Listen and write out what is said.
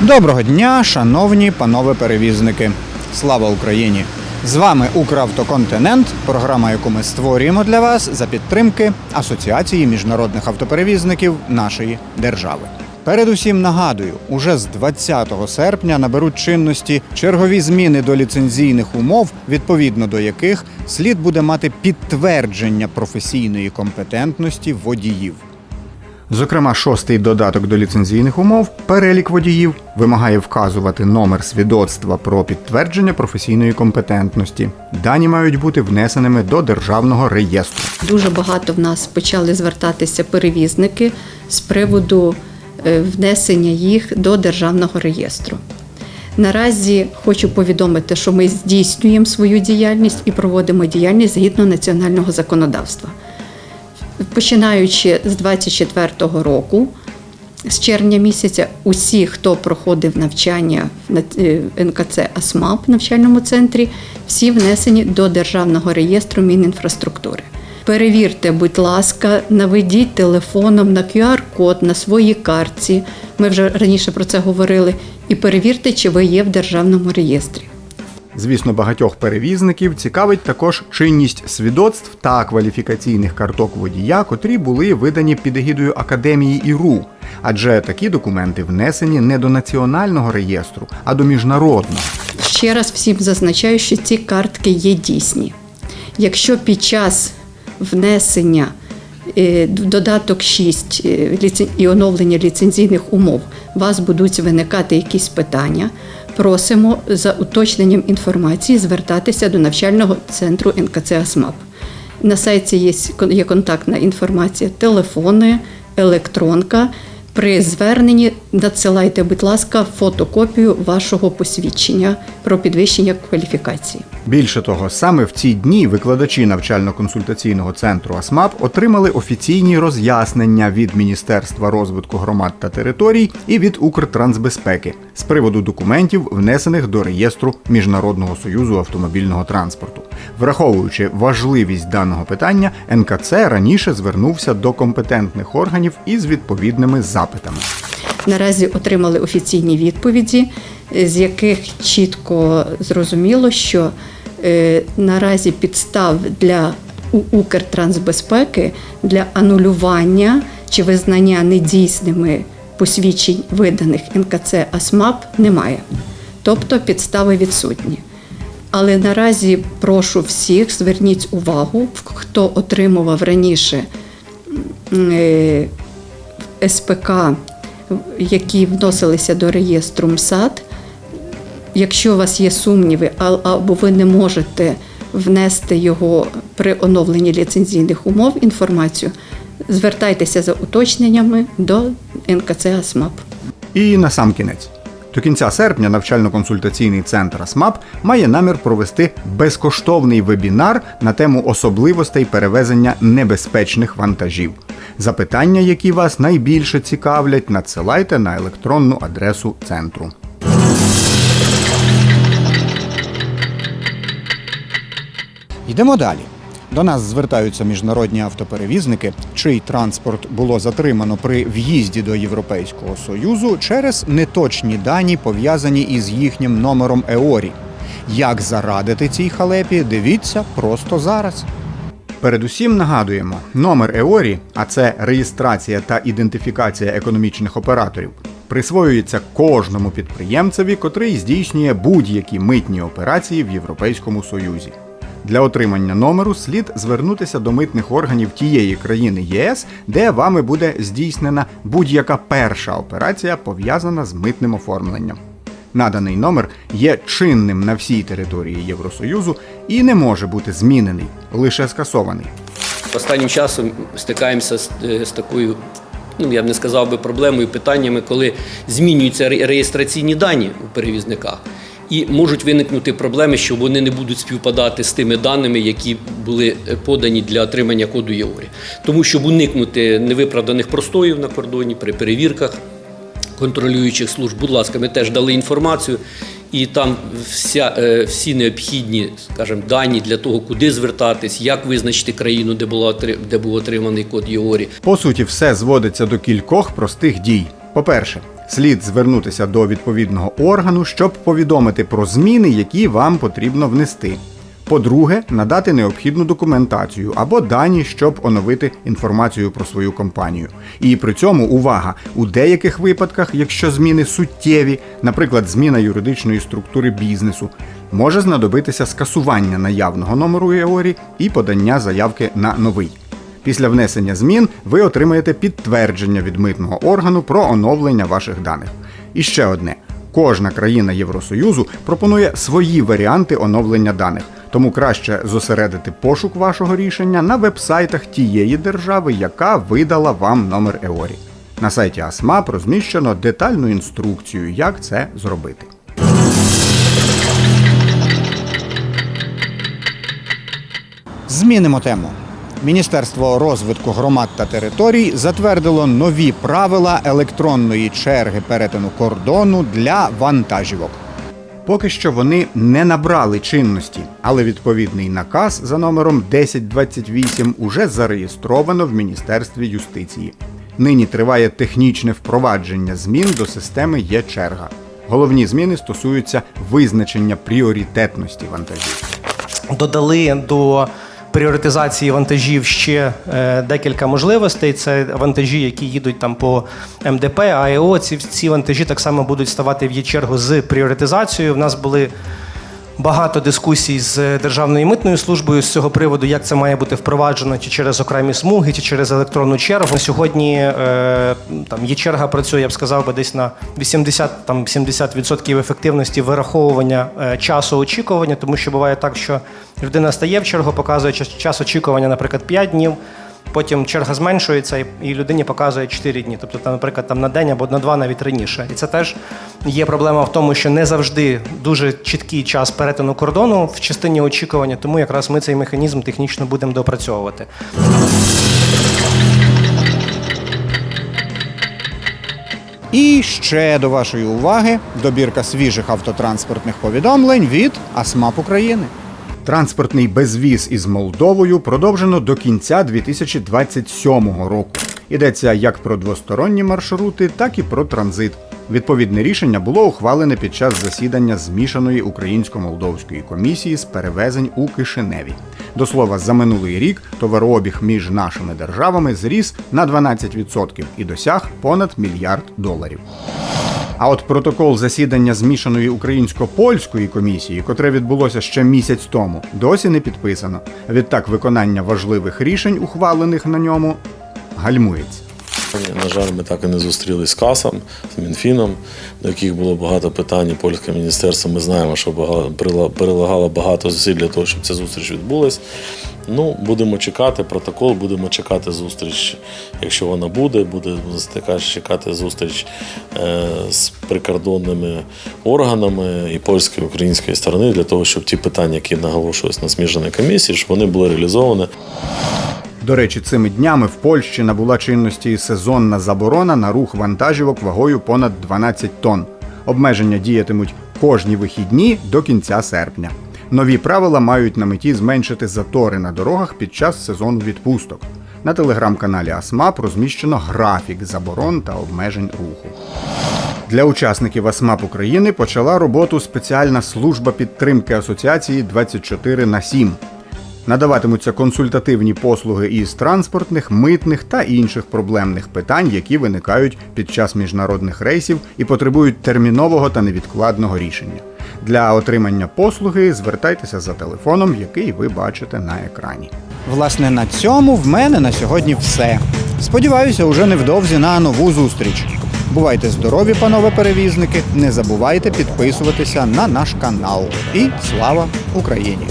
Доброго дня, шановні панове перевізники. Слава Україні! З вами Укравтоконтинент, програма, яку ми створюємо для вас за підтримки Асоціації міжнародних автоперевізників нашої держави. Передусім нагадую, уже з 20 серпня наберуть чинності чергові зміни до ліцензійних умов, відповідно до яких слід буде мати підтвердження професійної компетентності водіїв. Зокрема, шостий додаток до ліцензійних умов перелік водіїв вимагає вказувати номер свідоцтва про підтвердження професійної компетентності. Дані мають бути внесеними до державного реєстру. Дуже багато в нас почали звертатися перевізники з приводу внесення їх до державного реєстру. Наразі хочу повідомити, що ми здійснюємо свою діяльність і проводимо діяльність згідно національного законодавства. Починаючи з 24-го року, з червня місяця, усі, хто проходив навчання в е, НКЦ АСМАП навчальному центрі, всі внесені до державного реєстру Мінінфраструктури. Перевірте, будь ласка, наведіть телефоном на QR-код на своїй картці. Ми вже раніше про це говорили. І перевірте, чи ви є в державному реєстрі. Звісно, багатьох перевізників цікавить також чинність свідоцтв та кваліфікаційних карток водія, котрі були видані під егідою Академії ІРУ, адже такі документи внесені не до національного реєстру, а до міжнародного. Ще раз всім зазначаю, що ці картки є дійсні. Якщо під час внесення е, додаток 6 е, і оновлення ліцензійних умов у вас будуть виникати якісь питання, просимо за уточненням інформації звертатися до навчального центру НКЦ АСМАП. На сайті є контактна інформація, телефони, електронка. При зверненні надсилайте, будь ласка, фотокопію вашого посвідчення про підвищення кваліфікації. Більше того, саме в ці дні викладачі навчально-консультаційного центру АСМАП отримали офіційні роз'яснення від Міністерства розвитку громад та територій і від Укртрансбезпеки з приводу документів, внесених до реєстру Міжнародного союзу автомобільного транспорту. Враховуючи важливість даного питання, НКЦ раніше звернувся до компетентних органів із відповідними запитами. Наразі отримали офіційні відповіді, з яких чітко зрозуміло, що е, наразі підстав для Укртрансбезпеки для анулювання чи визнання недійсними посвідчень, виданих НКЦ АСМАП, немає. Тобто підстави відсутні. Але наразі прошу всіх, зверніть увагу, хто отримував раніше е, СПК, які вносилися до реєстру МСАД. Якщо у вас є сумніви, або ви не можете внести його при оновленні ліцензійних умов інформацію, звертайтеся за уточненнями до НКЦ АСМАП. І на сам кінець. До кінця серпня навчально-консультаційний центр АСМАП має намір провести безкоштовний вебінар на тему особливостей перевезення небезпечних вантажів. Запитання, які вас найбільше цікавлять, надсилайте на електронну адресу центру. Йдемо далі. До нас звертаються міжнародні автоперевізники, чий транспорт було затримано при в'їзді до Європейського союзу через неточні дані, пов'язані із їхнім номером ЕОРІ. Як зарадити цій халепі, дивіться просто зараз. Передусім нагадуємо, номер ЕОРІ, а це реєстрація та ідентифікація економічних операторів, присвоюється кожному підприємцеві, котрий здійснює будь-які митні операції в Європейському Союзі. Для отримання номеру слід звернутися до митних органів тієї країни ЄС, де вами буде здійснена будь-яка перша операція, пов'язана з митним оформленням. Наданий номер є чинним на всій території Євросоюзу і не може бути змінений, лише скасований. Останнім часом стикаємося з, е, з такою, ну я б не сказав би проблемою, питаннями, коли змінюються реєстраційні дані у перевізниках. І можуть виникнути проблеми, що вони не будуть співпадати з тими даними, які були е, подані для отримання коду ЄОРі. Тому щоб уникнути невиправданих простоїв на кордоні при перевірках контролюючих служб, будь ласка, ми теж дали інформацію. і там вся, е, всі необхідні, скажімо, дані для того, куди звертатись, як визначити країну, де, була, отри- де був отриманий код ЄОРІ. По суті, все зводиться до кількох простих дій. По-перше, слід звернутися до відповідного органу, щоб повідомити про зміни, які вам потрібно внести. По-друге, надати необхідну документацію або дані, щоб оновити інформацію про свою компанію. І при цьому увага! У деяких випадках, якщо зміни суттєві, наприклад, зміна юридичної структури бізнесу, може знадобитися скасування наявного номеру ЕОРІ і подання заявки на новий. Після внесення змін ви отримаєте підтвердження від митного органу про оновлення ваших даних. І ще одне: кожна країна Євросоюзу пропонує свої варіанти оновлення даних, тому краще зосередити пошук вашого рішення на вебсайтах тієї держави, яка видала вам номер ЕОРІ. На сайті АСМАП розміщено детальну інструкцію, як це зробити. Змінимо тему. Міністерство розвитку громад та територій затвердило нові правила електронної черги перетину кордону для вантажівок. Поки що вони не набрали чинності, але відповідний наказ за номером 1028 уже зареєстровано в Міністерстві юстиції. Нині триває технічне впровадження змін до системи є-черга. Головні зміни стосуються визначення пріоритетності вантажів. додали до пріоритизації вантажів ще е, декілька можливостей. Це вантажі, які їдуть там по МДП, АЕО. Ці, ці вантажі так само будуть ставати в є чергу з пріоритизацією. В нас були багато дискусій з Державною митною службою з цього приводу, як це має бути впроваджено, чи через окремі смуги, чи через електронну чергу. Сьогодні е, там є черга працює, я б сказав би, десь на 80 там 70% ефективності вираховування е, часу очікування, тому що буває так, що людина стає в чергу, показує час, очікування, наприклад, 5 днів. Потім черга зменшується і- людині показує 4 дні. Тобто, там, наприклад, там на день або на два навіть раніше. І це теж є проблема в тому, що не завжди дуже чіткий час перетину кордону в частині очікування, тому якраз ми цей механізм технічно будемо допрацьовувати. І ще до вашої уваги добірка свіжих автотранспортних повідомлень від АСМАП України. Транспортний безвіз із Молдовою продовжено до кінця 2027 року. Йдеться як про двосторонні маршрути, так і про транзит. Відповідне рішення було ухвалене під час засідання змішаної українсько-молдовської комісії з перевезень у Кишиневі. До слова, за минулий рік товарообіг між нашими державами зріс на 12% і досяг понад мільярд доларів. А от протокол засідання змішаної українсько-польської комісії, котре відбулося ще місяць тому, досі не підписано. Відтак виконання важливих рішень, ухвалених на ньому, гальмується. На жаль, ми так і не зустрілись з касом, з Мінфіном, до яких було багато питань. Польське міністерство ми знаємо, що багато, прилагало багато зусиль для того, щоб ця зустріч відбулась. Ну, будемо чекати протокол, будемо чекати зустріч, якщо вона буде, буде така чекати зустріч е, з прикордонними органами і польської і української сторони для того, щоб ті питання, які наголошувалися на зміжній комісії, щоб вони були реалізовані. До речі, цими днями в Польщі набула чинності сезонна заборона на рух вантажівок вагою понад 12 тонн. Обмеження діятимуть кожні вихідні до кінця серпня. Нові правила мають на меті зменшити затори на дорогах під час сезону відпусток. На телеграм-каналі АСМАП розміщено графік заборон та обмежень руху. Для учасників АСМАП України почала роботу спеціальна служба підтримки асоціації 24 на 7. Надаватимуться консультативні послуги із транспортних, митних та інших проблемних питань, які виникають під час міжнародних рейсів і потребують термінового та невідкладного рішення. Для отримання послуги звертайтеся за телефоном, який ви бачите на екрані. Власне, на цьому в мене на сьогодні все. Сподіваюся, уже невдовзі на нову зустріч. Бувайте здорові, панове перевізники! Не забувайте підписуватися на наш канал. І слава Україні!